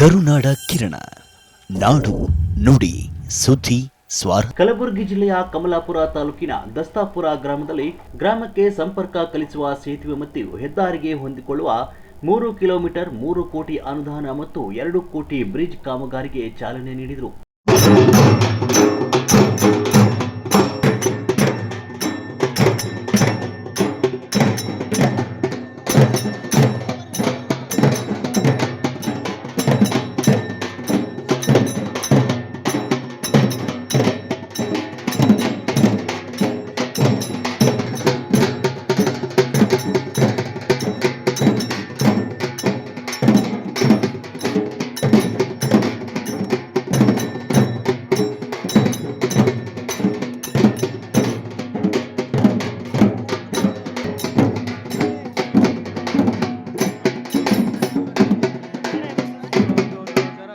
ಕರುನಾಡ ಕಿರಣ. ನಾಡು ನುಡಿ, ಸುದ್ದಿ, ಸ್ವಾರ ಕಲಬುರಗಿ ಜಿಲ್ಲೆಯ ಕಮಲಾಪುರ ತಾಲೂಕಿನ ದಸ್ತಾಪುರ ಗ್ರಾಮದಲ್ಲಿ ಗ್ರಾಮಕ್ಕೆ ಸಂಪರ್ಕ ಕಲಿಸುವ ಸೇತುವೆ ಮತ್ತು ಹೆದ್ದಾರಿಗೆ ಹೊಂದಿಕೊಳ್ಳುವ ಮೂರು ಕಿಲೋಮೀಟರ್ ಮೂರು ಕೋಟಿ ಅನುದಾನ ಮತ್ತು ಎರಡು ಕೋಟಿ ಬ್ರಿಡ್ಜ್ ಕಾಮಗಾರಿಗೆ ಚಾಲನೆ ನೀಡಿದರು.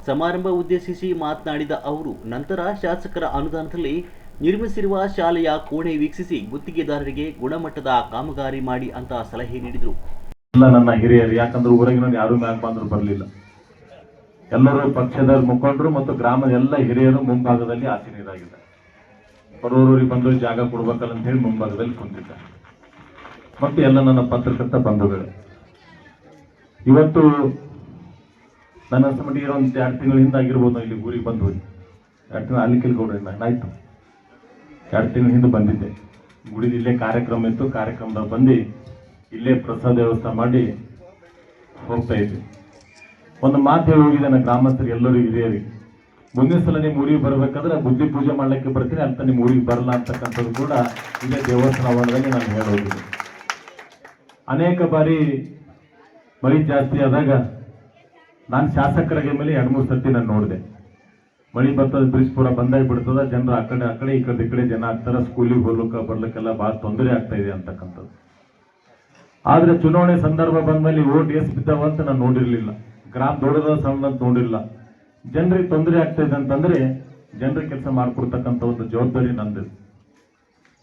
ಸಮಾರಂಭ ಉದ್ದೇಶಿಸಿ ಮಾತನಾಡಿದ ಅವರು, ನಂತರ ಶಾಸಕರ ಅನುದಾನದಲ್ಲಿ ನಿರ್ಮಿಸಿರುವ ಶಾಲೆಯ ಕೋಣೆ ವೀಕ್ಷಿಸಿ ಗುತ್ತಿಗೆದಾರರಿಗೆ ಗುಣಮಟ್ಟದ ಕಾಮಗಾರಿ ಮಾಡಿ ಅಂತ ಸಲಹೆ ನೀಡಿದರು. ಎಲ್ಲ ನನ್ನ ಹಿರಿಯರು, ಯಾಕಂದ್ರೆ ಊರಾಗಿನ ಯಾರು ಮ್ಯಾಕ್ ಬಂದ್ರು ಬರಲಿಲ್ಲ. ಎಲ್ಲರೂ ಪಕ್ಷದ ಮುಖಂಡರು ಮತ್ತು ಗ್ರಾಮದ ಎಲ್ಲ ಹಿರಿಯರು ಮುಂಭಾಗದಲ್ಲಿ ಆಸೀನರಾಗಿದ್ದಾರೆ ಬರೋರಿಗೆ ಬಂದು ಜಾಗ ಕೊಡ್ಬೇಕಲ್ಲ ಅಂತ ಹೇಳಿ ಮುಂಭಾಗದಲ್ಲಿ ಕುಂತಿದ್ದಾರೆ ಮತ್ತು ಎಲ್ಲ ನನ್ನ ಪತ್ರಕರ್ತ ಬಂಧುಗಳು. ಇವತ್ತು ನನ್ನ ಮಟ್ಟಿಗೆ ಒಂದು ಎರಡು ತಿಂಗಳ ಹಿಂದೆ ಆಗಿರ್ಬೋದು ಇಲ್ಲಿ ಊರಿಗೆ ಬಂದು ಹೋಗಿ. ಎರಡು ತಿಂಗಳು ಅಲ್ಲಿ ನಾನು ಆಯಿತು ಎರಡು ತಿಂಗಳ ಹಿಂದೆ ಬಂದಿದ್ದೆ. ಗುಡಿ ಇಲ್ಲೇ ಕಾರ್ಯಕ್ರಮ ಇತ್ತು. ಕಾರ್ಯಕ್ರಮದಾಗ ಬಂದು ಇಲ್ಲೇ ಪ್ರಸಾದ ವ್ಯವಸ್ಥೆ ಮಾಡಿ ಹೋಗ್ತಾ ಇದ್ವಿ ಒಂದು ಮಾತು ಹೇಳಿ ಹೋಗಿದೆ ನನ್ನ ಗ್ರಾಮಸ್ಥರು ಎಲ್ಲರಿಗೂ ಹಿರಿಯರಿಗೆ ಮುಂದಿನ ಸಲ ನಿಮ್ಮ ಊರಿಗೆ ಬರಬೇಕಾದ್ರೆ ಬುದ್ಧಿ ಪೂಜೆ ಮಾಡ್ಲಿಕ್ಕೆ ಬರ್ತೀನಿ ಅಂತ ನಿಮ್ಮ ಊರಿಗೆ ಬರಲ್ಲ ಅಂತಕ್ಕಂಥದ್ದು ಕೂಡ ಇಲ್ಲೇ ದೇವಸ್ಥಾನ ಆವರಣದಲ್ಲಿ ನಾನು ಹೇಳೋದು ಅನೇಕ ಬಾರಿ ಮಳಿ ಜಾಸ್ತಿ ಆದಾಗ ನಾನು ಶಾಸಕರಾಗಿ ಮೇಲೆ ಎರಡು ಮೂರು ಸರ್ತಿ ನಾನು ನೋಡಿದೆ. ಮಳಿ ಬರ್ತದ ಬ್ರಿಡ್ಜ್ ಪೂರ ಬಂದಾಗಿ ಬಿಡ್ತದ ಜನರು ಆ ಕಡೆ ಆ ಕಡೆ, ಈ ಕಡೆ ಈ ಕಡೆ ಜನ ಆಗ್ತಾರೆ ಸ್ಕೂಲಿಗೆ ಹೋಗ್ಲಿಕ್ಕೆ, ಬರ್ಲಿಕ್ಕೆಲ್ಲ ಭಾಳ ತೊಂದರೆ ಆಗ್ತಾ ಇದೆ ಅಂತಕ್ಕಂಥದ್ದು. ಆದ್ರೆ ಚುನಾವಣೆ ಸಂದರ್ಭ ಬಂದ್ಮೇಲೆ ಓಟ್ ಎಸ್ ಬಿದ್ದಾವ ಅಂತ ನಾನು ನೋಡಿರಲಿಲ್ಲ. ಗ್ರಾಮ ದೊಡ್ಡದ ಸಣ್ಣ ಅಂತ ನೋಡಿಲ್ಲ ಜನರಿಗೆ ತೊಂದರೆ ಆಗ್ತಾ ಇದೆ ಅಂತಂದ್ರೆ, ಜನರಿಗೆ ಕೆಲಸ ಮಾಡ್ಕೊಡ್ತಕ್ಕಂಥ ಒಂದು ಜವಾಬ್ದಾರಿ ನಂದು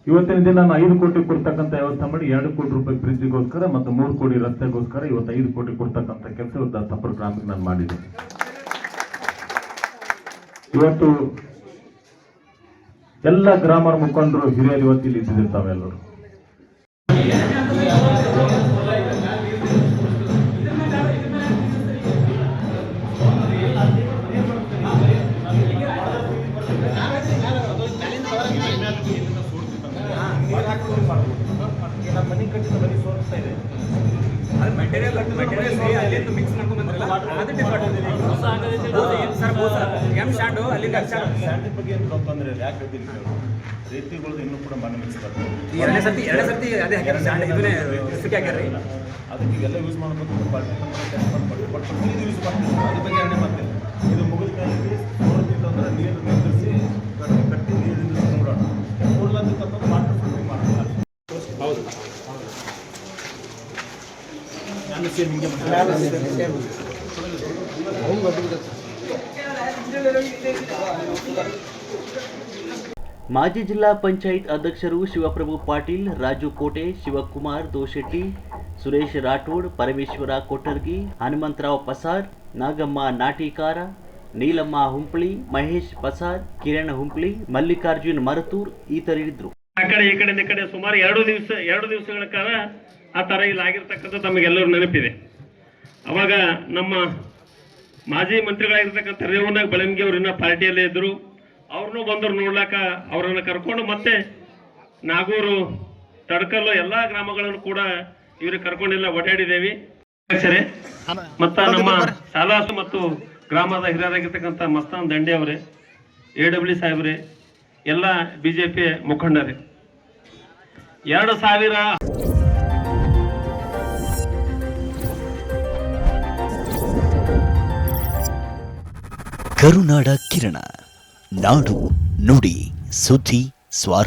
ಇವತ್ತಿನ ದಿನ ನಾನು ಐದು ಕೋಟಿ ಕೊಡ್ತಕ್ಕಂಥ ವ್ಯವಸ್ಥೆ ಮಾಡಿ ಎರಡು ಕೋಟಿ ರೂಪಾಯಿ ಬ್ರಿಡ್ಜ್ಗೋಸ್ಕರ ಮತ್ತು ಮೂರು ಕೋಟಿ ರಸ್ತೆಗೋಸ್ಕರ ಇವತ್ತು ಐದು ಕೋಟಿ ಕೊಡ್ತಕ್ಕಂಥ ಕೆಲಸ ಇವತ್ತು ದತ್ತಾಪುರ ಗ್ರಾಮಕ್ಕೆ ನಾನು ಮಾಡಿದೆ. ಇವತ್ತು ಎಲ್ಲ ಗ್ರಾಮರ್ ಮುಖಂಡರು ಹಿರಿಯರು ಇವತ್ತಿಲ್ಲಿ ಇದ್ದಿರ್ತಾವೆ ಎಲ್ಲರೂ. ಸ್ಯಾಂಡಿನ ಬಗ್ಗೆ ಏನು ತೊಂದರೆ ಯಾಕೆ ಗೊತ್ತಿಲ್ಲ ರೀತಿಗಳದ್ದು ಇನ್ನೂ ಕೂಡ ಮಿಕ್ಸ್ ಬರ್ತದೆ ಎರಡನೇ ಸರ್ತಿ ಎರಡನೇ ಸರ್ತಿ ಅದೇ ಹಾಕ್ಯಾರ ಇದನ್ನೇ ಸುಖಿ ಹಾಕ್ಯಾರ ಅದಕ್ಕೆ ಎಲ್ಲ ಯೂಸ್ ಮಾಡ್ಬೇಕು ಬಟ್ ನೀರು ಯೂಸ್ ಮಾಡ್ತೀವಿ ಅದ್ರ ಬಗ್ಗೆ ಎರಡನೇ ಇದು ಮುಗಿದ ಮೇಲೆ ನೀರು ನಿಂದಿರಿಸಿ ಕಟ್ಟಿ ನೀರು ನಿಂದಿರಿಸಿ ನೋಡೋಣ. ನೋಡ್ಲಂತಕ್ಕಂಥದ್ದು ವಾಟರ್ ಫಿಲ್ಟಿಂಗ್ ಮಾಡೋಣ. ಹೌದು. ಮಾಜಿ ಜಿಲ್ಲಾ ಪಂಚಾಯತ್ ಅಧ್ಯಕ್ಷರು ಶಿವಪ್ರಭು ಪಾಟೀಲ್, ರಾಜು ಕೋಟೆ, ಶಿವಕುಮಾರ್ ದೋಶೆಟ್ಟಿ, ಸುರೇಶ್ ರಾಠೋಡ್, ಪರಮೇಶ್ವರ ಕೊಟ್ಟರ್ಗಿ, ಹನುಮಂತರಾವ್ ಪಸಾರ್ ನಾಗಮ್ಮ ನಾಟಿಕಾರ, ನೀಲಮ್ಮ ಹುಂಪ್ಳಿ, ಮಹೇಶ್ ಪಸಾರ್ ಕಿರಣ್ ಹುಂಪ್ಳಿ, ಮಲ್ಲಿಕಾರ್ಜುನ್ ಮರತೂರ್ ಈತರಿದ್ರು ಆ ಕಡೆ, ಈ ಕಡೆ, ಈ ಸುಮಾರು ಎರಡು ದಿವಸ, ಎರಡು ದಿವಸಗಳ ಕಾಲ ಆ ತರ ಇಲ್ಲಿ ಆಗಿರ್ತಕ್ಕಂಥ ನೆನಪಿದೆ. ಅವಾಗ ನಮ್ಮ ಮಾಜಿ ಮಂತ್ರಿಗಳಾಗಿರ್ತಕ್ಕಂಥ ರೇವಣ್ಣ ಬೆಳಂಗಿ ಅವ್ರನ್ನ ಇನ್ನೂ ಪಾರ್ಟಿಯಲ್ಲೇ ಇದ್ದರು. ಅವ್ರನ್ನೂ ಬಂದರು ನೋಡ್ಲಾಕ ಅವರನ್ನು ಕರ್ಕೊಂಡು ಮತ್ತೆ ನಾಗೂರು ತಡ್ಕಲ್ಲು ಎಲ್ಲ ಗ್ರಾಮಗಳನ್ನು ಕೂಡ ಇವ್ರಿಗೆ ಕರ್ಕೊಂಡೆಲ್ಲ ಓಡಾಡಿದ್ದೇವೆ ಸರಿ ಮತ್ತ ನಮ್ಮ ಸಾಲಾಸು ಮತ್ತು ಗ್ರಾಮದ ಹಿರಿಯರಾಗಿರ್ತಕ್ಕಂಥ ಮಸ್ತಾನ್ ದಂಡೆ ಅವರೇ ಎ ಡಬ್ಲ್ಯೂ ಸಾಹೇಬ್ರೆ ಎಲ್ಲ ಬಿಜೆಪಿ ಜೆ ಪಿ ಮುಖಂಡರೇ. ಎರಡು ಸಾವಿರ ಕರುನಾಡ ಕಿರಣ. ನಾಡು ನುಡಿ ಸುದ್ದಿ ಸ್ವಾರ